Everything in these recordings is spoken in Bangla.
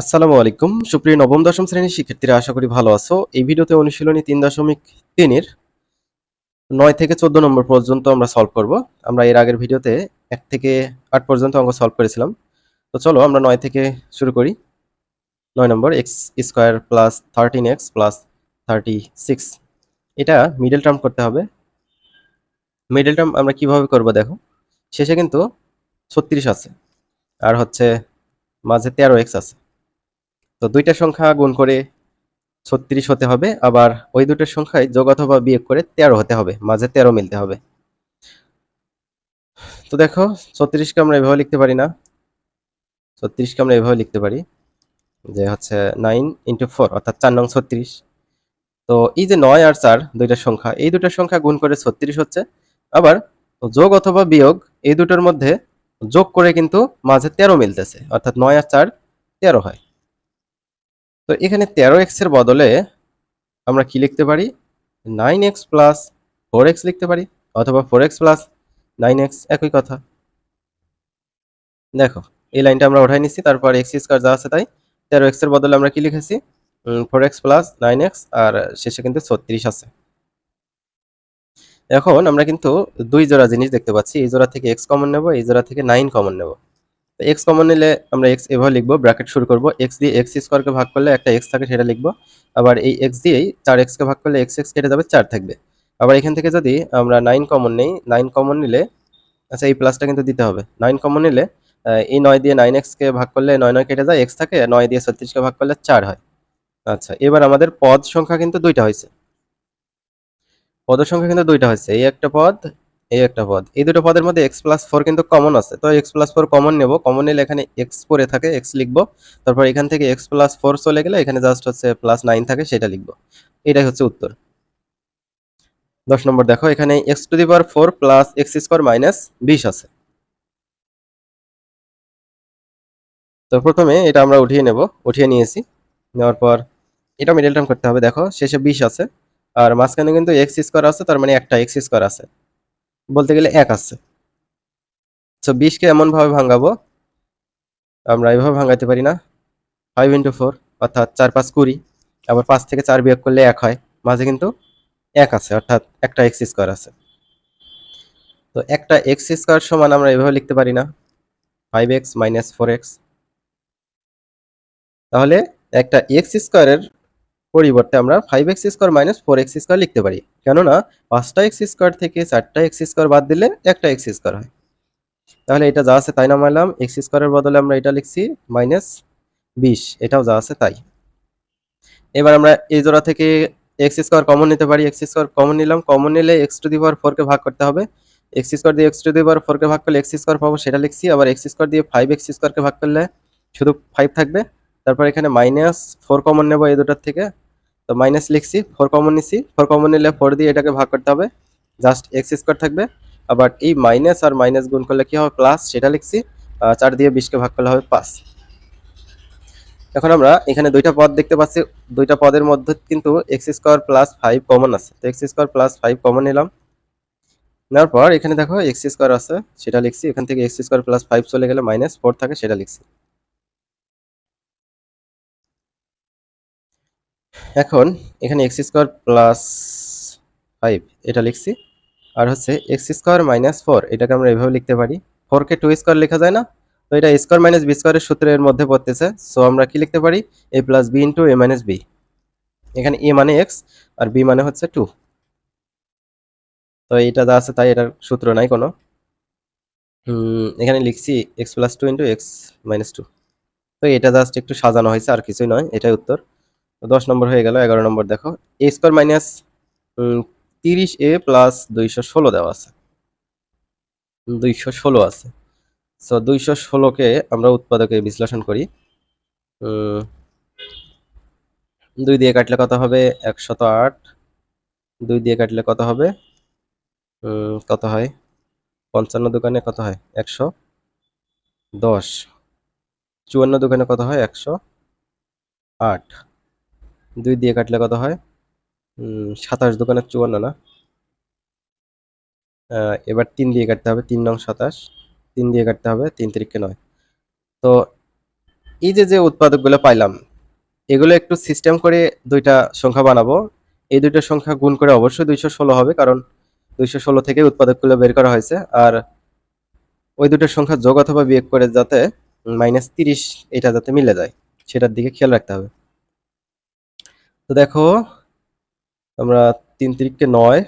আসসালামু আলাইকুম। সুপ্রিয় নবম, দশম শ্রেণির শিক্ষার্থীরা, আশা করি ভালো আছো। এই ভিডিওতে অনুশীলনী তিন দশমিক তিনের নয় থেকে চোদ্দ নম্বর পর্যন্ত আমরা সলভ করব। আমরা এর আগের ভিডিওতে এক থেকে আট পর্যন্ত অঙ্ক সলভ করেছিলাম। তো চলো আমরা নয় থেকে শুরু করি। নয় নম্বর x square plus thirteen x plus thirty six এটা মিডল টার্ম করতে হবে। মিডল টার্ম আমরা কীভাবে করব দেখো? শেষে কিন্তু ছত্রিশ আছে। আর হচ্ছে মাঝে তেরো এক্স আছে। তো দুইটা সংখ্যা গুণ করে ছত্রিশ হতে হবে, আবার ওই দুটোর সংখ্যায় যোগ অথবা বিয়োগ করে তেরো হতে হবে, মাঝে তেরো মিলতে হবে। তো দেখো, ছত্রিশকে আমরা এভাবে লিখতে পারি না। ছত্রিশকে আমরা এভাবে লিখতে পারি যে হচ্ছে নাইন ইন্টু ফোর অর্থাৎ চার নং ছত্রিশ। তো এই যে নয় আর চার, দুইটা সংখ্যা, এই দুটোর সংখ্যা গুণ করে ছত্রিশ হচ্ছে, আবার যোগ অথবা বিয়োগ এই দুটোর মধ্যে যোগ করে কিন্তু মাঝে তেরো মিলতেছে, অর্থাৎ নয় আর চার তেরো হয়। তো এখানে তেরো এক্সের বদলে আমরা কি লিখতে পারি? Nine x plus four x লিখতে পারি, অথবা four x plus nine x একই কথা। দেখো, এই লাইনটা আমরা উঠাই নিচ্ছি, তারপর এক্স স্কোয়ার যা আছে তাই। তেরো এক্সের বদলে আমরা কি লিখেছি? Four x plus nine x আর শেষে কিন্তু ছত্রিশ আছে। এখন আমরা কিন্তু দুই জোড়া জিনিস দেখতে পাচ্ছি, এই জোড়া থেকে এক্স কমন নেব, এই জোড়া থেকে নাইন কমন নেব। তো এক্স কমন নিলে আমরা এক্স এভাবে লিখব ব্র্যাকেট শুরু করব এক্স দিয়ে এক্স স্কোয়ারকে ভাগ করলে একটা এক্স থাকে সেটা লিখব, আবার এই এক্স দিয়েই চার এক্সকে ভাগ করলে এক্স এক্স কেটে যাবে চার থাকবে। আবার এখান থেকে যদি আমরা নাইন কমন নেই নাইন কমন নিলে আচ্ছা এই প্লাসটা কিন্তু দিতে হবে। নাইন কমন নিলে এই নয় দিয়ে নাইন এক্সকে ভাগ করলে নয় নয় কেটে যায় এক্স থাকে নয় দিয়ে ছত্রিশকে ভাগ করলে চার হয়। আচ্ছা এবার আমাদের পদ সংখ্যা কিন্তু দুইটা হয়েছে। পদ সংখ্যা কিন্তু দুইটা হয়েছে। এই একটা পদ এই একটা পদ। এই দুটো পদের মধ্যে এক্স প্লাস ফোর কিন্তু কমন আছে। তো এক্স প্লাস ফোর কমন নেব। কমন নিলে এখানে এক্স পরে থাকে এক্স লিখব। তারপর এখান থেকে এক্স প্লাস ফোর চলে গেলে এখানে জাস্ট হচ্ছে প্লাস নাইন থাকে, সেটা লিখব। এটাই হচ্ছে উত্তর। দশ নম্বর দেখো, এখানে x to the power four plus x square minus বিশ আছে। তো প্রথমে এটা আমরা উঠিয়ে নেব। উঠিয়ে নিয়েছি। নেওয়ার পর এটা মিডল টার্ম করতে হবে। দেখো, শেষে বিশ আছে। আর মাঝখানে কিন্তু এক্স স্কোয়ার আছে, তার মানে একটা এক্স স্কোয়ার আছে। বলতে গেলে এক আছে। তো বিশকে এমনভাবে ভাঙাবো, আমরা এভাবে ভাঙাইতে পারি না। ফাইভ ইন্টু ফোর অর্থাৎ চার পাঁচ কুড়ি, আবার পাঁচ থেকে চার বিয়োগ করলে এক হয়, মাঝে কিন্তু এক আছে, অর্থাৎ একটা এক্স স্কোয়ার আছে। তো একটা এক্স স্কোয়ার সমান আমরা এভাবে লিখতে পারি না five x minus four x তাহলে একটা এক্স স্কোয়ারের পরিবর্তে আমরা five x square minus four x square লিখতে পারি কেননা পাঁচটা এক্স স্কোয়ার থেকে চারটা এক্স স্কোয়ার বাদ দিলে একটা এক্স স্কোয়ার হয় তাহলে এটা যা আছে তাই নামাইলাম এক্স স্কোয়ারের বদলে আমরা এটা লিখছি মাইনাস বিশ এটাও যা আছে তাই এবার আমরা এই জোড়া থেকে এক্স স্কোয়ার কমন নিতে পারি এক্স স্কোয়ার কমন নিলাম কমন নিলে এক্স টু দি পাওয়ার ফোরকে ভাগ করতে হবে এক্স স্কোয়ার দিয়ে এক্স টু দি পাওয়ার ফোরকে ভাগ করলে এক্স স্কোয়ার পাবো সেটা লিখছি আবার এক্স স্কোয়ার দিয়ে ফাইভ এক্স স্কোয়ারকে ভাগ করলে শুধু ফাইভ থাকবে তারপর এখানে মাইনাস ফোর কমন নেব এই দুটার থেকে। তো মাইনাস লিখছি ফোর কমন নিছি। ফোর কমন নিলে ফোর দিয়ে এটাকে ভাগ করতে হবে। জাস্ট এক্স স্কোয়ার থাকবে। আবার এই মাইনাস আর মাইনাস গুণ করলে কি হবে? প্লাস সেটা লিখছি। চার দিয়ে বিশকে ভাগ করলে হবে পাঁচ। এখন আমরা এখানে দুইটা পদ দেখতে পাচ্ছি। দুইটা পদের মধ্যে কিন্তু x square plus five common আছে। তো x square plus five common নিলাম। নেওয়ার পর এখানে দেখো এক্স স্কোয়ার আছে, সেটা লিখছি। এখান থেকে এক্স স্কোয়ার প্লাস ফাইভ চলে গেলে মাইনাস ফোর থাকে, সেটা লিখছি। এখন এখানে এক্স স্কোয়ার প্লাস ফাইভ, এটা লিখছি। আর হচ্ছে এক্স স্কোয়ার মাইনাস ফোর, এটাকে আমরা এভাবে লিখতে পারি। ফোরকে টু স্কোয়ার লেখা যায় না? তো এটা স্কোয়ার মাইনাস বি স্কোয়ারের সূত্রের মধ্যে পড়তেছে। সো আমরা কি লিখতে পারি? A plus b into a minus b. এখানে এ মানে এক্স আর বি মানে হচ্ছে টু। তো এটা যা আছে তাই এটার সূত্র নাই কোনো। এখানে লিখছি x plus two into x minus two. তো এটা জাস্ট একটু সাজানো হয়েছে, আর কিছুই নয়, এটাই উত্তর। দশ নম্বর হয়ে গেল, এগারো নম্বর দেখো। এ স্কোয়ার মাইনাস তিরিশ এ প্লাস দুইশো ষোলো দেওয়া আছে। দুইশো ষোলো আছে। সো দুইশো ষোলোকে আমরা উৎপাদকে বিশ্লেষণ করি। দুই দিয়ে কাটলে কত হবে? একশত আট। দুই দিয়ে কাটলে কত হবে? কত হয়? পঞ্চান্ন দোকানে কত হয়? একশো দশ। চুয়ান্ন দোকানে কত হয়? একশো আট। দুই দিয়ে কাটলে কত হয়? সাতাশ দোকানে চুয়ান্ন না? এবার তিন দিয়ে কাটতে হবে, তিন নং সাতাশ। তিন দিয়ে কাটতে হবে, তিন তারিখকে নয়। তো এই যে যে উৎপাদকগুলো পাইলাম, এগুলো একটু সিস্টেম করে দুইটা সংখ্যা বানাবো। এই দুইটা সংখ্যা গুণ করে অবশ্যই দুইশো ষোলো হবে, কারণ দুইশো ষোলো থেকে উৎপাদকগুলো বের করা হয়েছে। আর ওই দুটোর সংখ্যা যোগ অথবা বিয়োগ করে যাতে মাইনাস তিরিশ এটা যাতে মিলে যায়, সেটার দিকে খেয়াল রাখতে হবে। তো দেখো, আমরা তিন তিরিককে নয়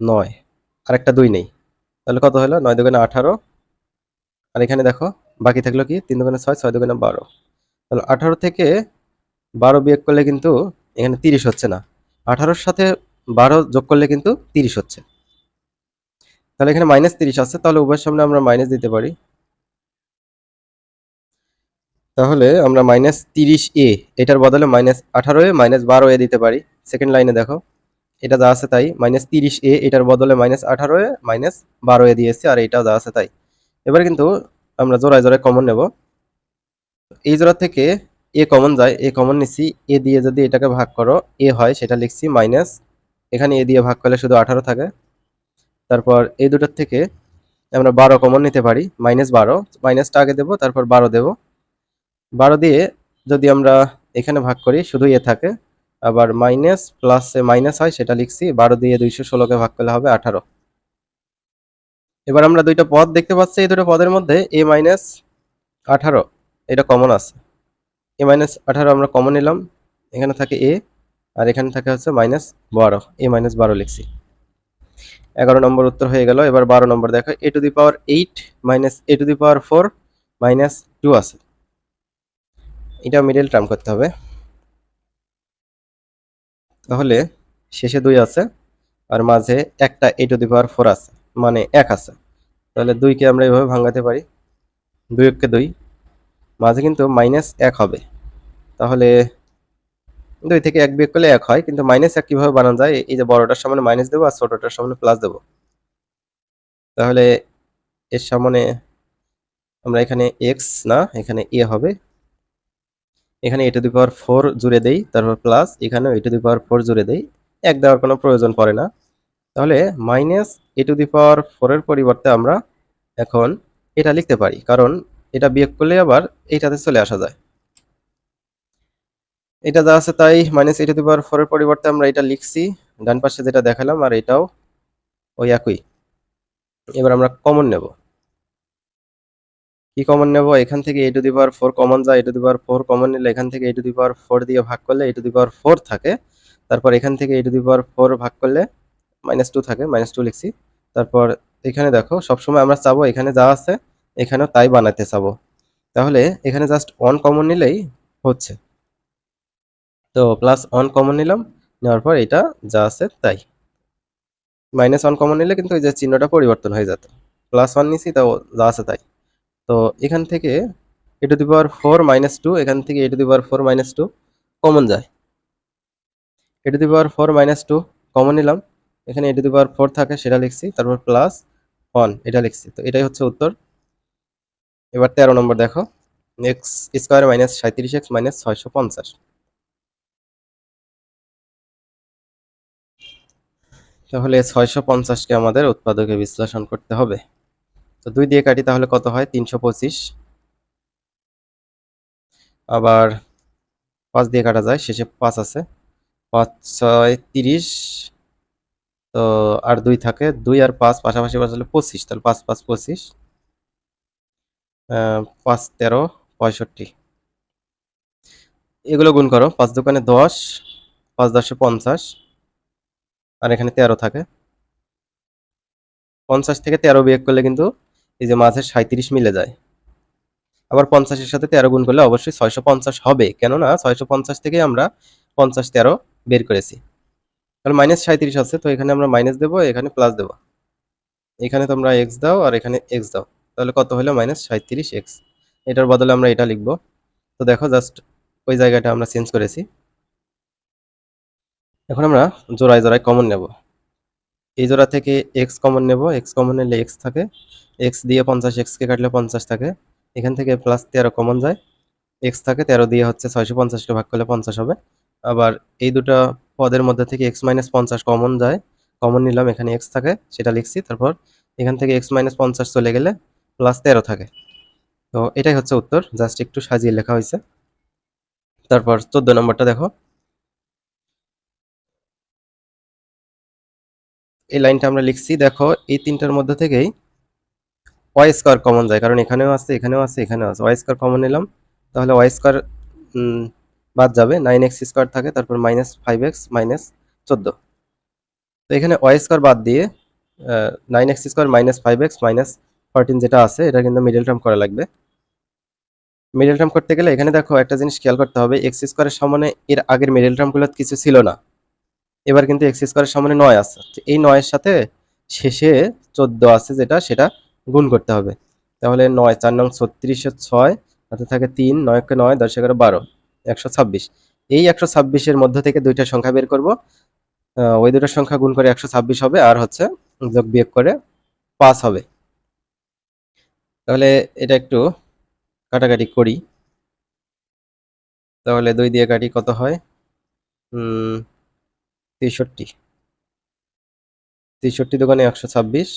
নয় আর একটা দুই নেই। তাহলে কত হলো? নয় দোকানে আঠারো। আর এখানে দেখো, বাকি থাকল কি? তিন দোকানে ছয় ছয় দোকানে বারো। তাহলে আঠারো থেকে বারো বিয়োগ করলে কিন্তু এখানে তিরিশ হচ্ছে না। আঠারোর সাথে বারো যোগ করলে কিন্তু তিরিশ হচ্ছে। তাহলে এখানে মাইনাস তিরিশ আছে। তাহলে উভয়ের সামনে আমরা মাইনাস দিতে পারি। তাহলে আমরা মাইনাস তিরিশ এ এটার বদলে মাইনাস আঠারো এ মাইনাস বারো এ দিতে পারি। সেকেন্ড লাইনে দেখো, এটা যা আছে তাই। মাইনাস তিরিশ এ এটার বদলে মাইনাস আঠারো এ মাইনাস বারো এ দিয়েছে, আর এটা যা আছে তাই। এবার কিন্তু আমরা জোড়ায় জোড়ায় কমন নেব। এই জোড়া থেকে এ কমন যায় এ কমন নিচ্ছি এ দিয়ে যদি এটাকে ভাগ করো এ হয়, সেটা লিখছি মাইনাস এখানে এ দিয়ে ভাগ করলে শুধু আঠারো থাকে। তারপর এই দুটোর থেকে আমরা বারো কমন নিতে পারি মাইনাস বারো মাইনাসটা আগে দেবো, তারপর বারো দেবো। বারো দিয়ে যদি আমরা এখানে ভাগ করি শুধু এ থাকে। আবার মাইনাস প্লাসে মাইনাস হয়, সেটা লিখছি, বারো দিয়ে দুইশো ষোলোকে ভাগ করলে হবে আঠারো। এবার আমরা দুইটা পদ দেখতে পাচ্ছি, এই দুটো পদের মধ্যে এ মাইনাস আঠারো, এটা কমন আছে। এ মাইনাস আঠারো আমরা কমন নিলাম, এখানে থাকে এ আর এখানে থাকে হচ্ছে মাইনাস বারো এ মাইনাস বারো লিখছি। এগারো নম্বর উত্তর হয়ে গেল, এবার বারো নম্বর দেখো a to the power eight minus a to the power four minus two আছে। এটা মিডল টার্ম করতে হবে। তাহলে শেষে দুই আছে, আর মাঝে একটা এ টু দি পাওয়ার ফোর আছে মানে এক আছে। তাহলে দুইকে আমরা এইভাবে ভাঙাতে পারি, দুই এককে দুই। মাঝে কিন্তু মাইনাস এক হবে। তাহলে দুই থেকে এক বিয়োগ করলে এক হয়, কিন্তু মাইনাস এক কীভাবে বানানো যায়? এই যে বড়টার সামনে মাইনাস দেবো আর ছোটটার সামনে প্লাস দেবো। তাহলে এর সামনে আমরা এখানে এক্স না, এখানে এ হবে। এখানে এ টু দি পাওয়ার ফোর জুড়ে দেই, তারপর প্লাস এখানেও এ টু দি পাওয়ার ফোর জুড়ে দেই, এক দেওয়ার কোনো প্রয়োজন পড়ে না। তাহলে মাইনাস এ টু দি পাওয়ার ফোরের পরিবর্তে আমরা এখন এটা লিখতে পারি, কারণ এটা বিয়োগ করলে আবার এইটাতে চলে আসা যায়। এটা যা আছে তাই মাইনাস এ টু দি পাওয়ার ফোরের পরিবর্তে আমরা এটা লিখছি, ডান পাশে যেটা দেখালাম, আর এটাও ওই একই। এবার আমরা কমন নেব। কি কমন নেব? এখান থেকে a to the power four common যায় a to the power four common নিলে এখান থেকে a to the power four দিয়ে ভাগ করলে এ টু দি পাওয়ার ফোর থাকে। তারপর এখান থেকে a to the power four ভাগ করলে মাইনাস টু থাকে মাইনাস টু লিখছি। তারপর এখানে দেখো, সবসময় আমরা চাবো, এখানে যা আছে, এখানেও তাই বানাতে চাবো। তাহলে এখানে জাস্ট ওয়ান কমন নিলেই হচ্ছে। তো প্লাস ওয়ান কমন নিলাম, নেওয়ার পর এটা যা আছে তাই। মাইনাস ওয়ান কমন নিলে কিন্তু এই যে চিহ্নটা পরিবর্তন হয়ে যেত। প্লাস ওয়ান নিছি, তাও যা আছে তাই। তো এখান থেকে a to the power four minus two, এখান থেকে a to the power four minus two common যায়। A to the power four minus two common নিলাম। এখানে এ টু দি পাওয়ার ফোর থাকে, সেটা লিখছি। তারপর প্লাস ওয়ান, এটা লিখছি। তো এটাই হচ্ছে উত্তর। এবার তেরো নম্বর দেখো। এক্স স্কোয়ার মাইনাস সাঁত্রিশ এক্স মাইনাস ছয়শো পঞ্চাশ। তাহলে ছয়শো পঞ্চাশকে আমাদের উৎপাদকে বিশ্লেষণ করতে হবে। তো দুই দিয়ে কাটি তাহলে কত হয়? তিনশো পঁচিশ। আবার পাঁচ দিয়ে কাটা যায়, শেষে পাঁচ আছে। পাঁচ, ছয়, তিরিশ। তো আর দুই থাকে, দুই আর পাঁচ পাশাপাশি হলে পঁচিশ, তাহলে পাঁচ পাঁচ, পঁচিশ। পাঁচ, তেরো, পঁয়ষট্টি। এগুলো গুণ করো, পাঁচ দোকানে দশ, পাঁচ দশে পঞ্চাশ। আর এখানে তেরো থাকে। পঞ্চাশ থেকে তেরো বিয়োগ করলে কিন্তু এই যে মাঝে সাঁত্রিশ মিলে যায়। আবার পঞ্চাশের সাথে তেরো গুণ করলে অবশ্যই ছয়শো পঞ্চাশ হবে। কেননা ছয়শো পঞ্চাশ থেকে আমরা পঞ্চাশ, তেরো বের করেছি। তাহলে মাইনাস সাঁত্রিশ আছে, তো এখানে আমরা মাইনাস দেবো, এখানে প্লাস দেবো। এখানে তোমরা এক্স দাও আর এখানে এক্স দাও। তাহলে কত হলো? মাইনাস সাঁত্রিশ এক্স এটার বদলে আমরা এটা লিখব। তো দেখো জাস্ট ওই জায়গাটা আমরা চেঞ্জ করেছি। এখন আমরা জোড়ায় জোড়ায় কমন নেব। এই জোড়া থেকে এক্স কমন নেব। এক্স কমন নিলে এক্স থাকে। এক্স দিয়ে পঞ্চাশ এক্সকে কাটলে পঞ্চাশ থাকে। এখান থেকে প্লাস তেরো কমন যায়। এক্স থাকে, তেরো দিয়ে হচ্ছে ছয়শো পঞ্চাশকে ভাগ করলে পঞ্চাশ হবে। আবার এই দুটো পদের মধ্যে থেকে এক্স মাইনাস পঞ্চাশ কমন যায়। কমন নিলাম, এখানে এক্স থাকে, সেটা লিখছি। তারপর এখান থেকে এক্স মাইনাস পঞ্চাশ চলে গেলে প্লাস তেরো থাকে। তো এটাই হচ্ছে উত্তর। জাস্ট একটু সাজিয়ে লেখা হয়েছে। তারপর চোদ্দ নম্বরটা দেখো। এই লাইনটা আমরা লিখছি, দেখো, এই তিনটার মধ্যে থেকেই ওয়াই স্কোয়ার কমন যায়। কারণ এখানেও আছে এখানেও আছে এখানেও আছে। ওয়াই স্কোয়ার কমন নিলাম, তাহলে ওয়াই স্কোয়ার বাদ যাবে। নাইন এক্স স্কোয়ার থাকে, তারপর মাইনাস ফাইভ এক্স মাইনাস চোদ্দ। তো এখানে ওয়াই স্কোয়ার বাদ দিয়ে nine x square minus five x minus fourteen যেটা আছে, এটা কিন্তু মিডল টার্ম করা লাগবে। মিডল টার্ম করতে গেলে এখানে দেখো একটা জিনিস খেয়াল করতে হবে এক্স স্কোয়ারের সামনে এর আগের মিডল টার্মগুলো কিছু ছিল না। এবার কিন্তু এক্স স্কোয়ারের সামনে নয় আছে। এই নয়ের সাথে শেষে চোদ্দ আছে যেটা, সেটা গুণ করতে হবে। তাহলে নয় চার নং ছত্রিশে ছয় হাতে থাকে তিন নয়কে নয়, দশ এগারো, বারো, একশো ছাব্বিশ। এই একশো ছাব্বিশের মধ্য থেকে দুইটা সংখ্যা বের করব। ওই দুটো সংখ্যা গুণ করে একশো ছাব্বিশ হবে, আর হচ্ছে যোগ বিয়োগ করে পাঁচ হবে। তাহলে এটা একটু কাটাকাটি করি। তাহলে দুই দিয়ে কাটি কত হয়? তেষট্টি। তেষট্টি দোকানে একশো ছাব্বিশ।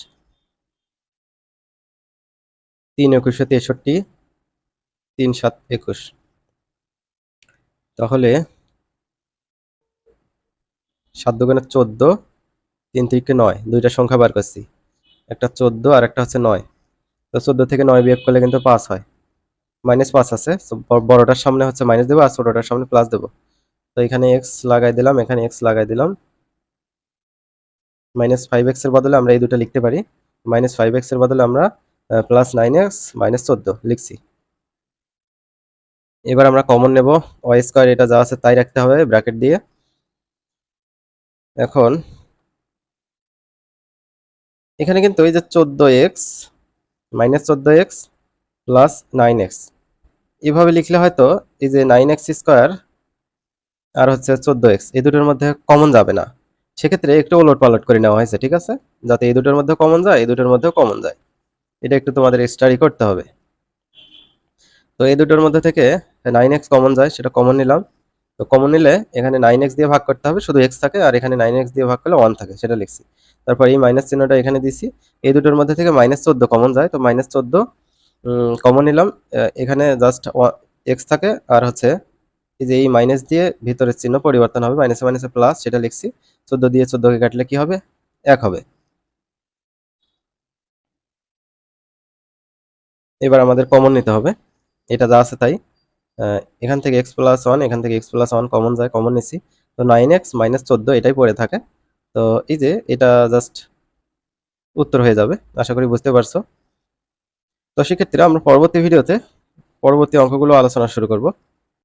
তিন একুশে তেষট্টি। তিন সাত একুশ। তাহলে সাত দোকানে চোদ্দ, তিন থেকে নয়, দুইটা সংখ্যা বার করছি। একটা চোদ্দ আর একটা হচ্ছে নয়। তো চোদ্দ থেকে নয় বিয়োগ করলে কিন্তু পাঁচ হয়। মাইনাস পাঁচ আছে বড়টার সামনে হচ্ছে মাইনাস দেবো আর ছোটোটার সামনে প্লাস দেবো। তো এখানে এক্স লাগাই দিলাম, এখানে এক্স লাগাই দিলাম। মাইনাস ফাইভ এক্সের বদলে আমরা এই দুটো লিখতে পারি। মাইনাস ফাইভ এক্সের বদলে আমরা প্লাস নাইন এক্স মাইনাস চোদ্দ লিখছি। এবার আমরা কমন নেব। ওয়াই স্কোয়ার এটা যা আছে তাই রাখতে হবে ব্র্যাকেট দিয়ে। এখন, এখানে কিন্তু এই যে চোদ্দ এক্স মাইনাস চোদ্দ এক্স প্লাস নাইন এক্স এভাবে লিখলে হয়তো এই যে নাইন এক্স স্কোয়ার আর হচ্ছে চোদ্দ এক্স এই দুটোর মধ্যে কমন যাবে না। সেক্ষেত্রে একটু ওলট পালট করে নেওয়া হয়েছে, ঠিক আছে? যাতে এই দুটোর মধ্যে কমন যায়, এই দুটোর মধ্যেও কমন যায়। এটা একটু তোমাদের স্টাডি করতে হবে। তো এই দুটোর মধ্যে থেকে নাইন এক্স কমন যায়, সেটা কমন নিলাম। তো কমন নিলে এখানে নাইন এক্স দিয়ে ভাগ করতে হবে, শুধু এক্স থাকে, আর এখানে নাইন এক্স দিয়ে ভাগ করলে ওয়ান থাকে, সেটা লিখছি। তারপর এই মাইনাস চিহ্নটা এখানে দিছি। এই দুটোর মধ্যে থেকে মাইনাস চোদ্দ কমন যায়, তো মাইনাস চোদ্দ কমন নিলাম। এখানে জাস্ট এক্স থাকে, আর হচ্ছে এই যে এই মাইনাস দিয়ে ভিতরের চিহ্ন পরিবর্তন হবে মাইনাসে মাইনাসে প্লাস সেটা লিখছি। চোদ্দ দিয়ে চোদ্দোকে কাটলে কি হবে? এক হবে। এবার আমাদের কমন নিতে হবে। এটা যা আছে তাই। এখান থেকে এক্স প্লাস ওয়ান এখান থেকে এক্স প্লাস ওয়ান কমন যায় কমন নিছি। তো নাইন এক্স মাইনাস চোদ্দ, এটাই পড়ে থাকে। তো এই যে এটা জাস্ট উত্তর হয়ে যাবে, আশা করি বুঝতে পারছ। তো সেক্ষেত্রে আমরা পরবর্তী ভিডিওতে পরবর্তী অঙ্কগুলো আলোচনা শুরু করব।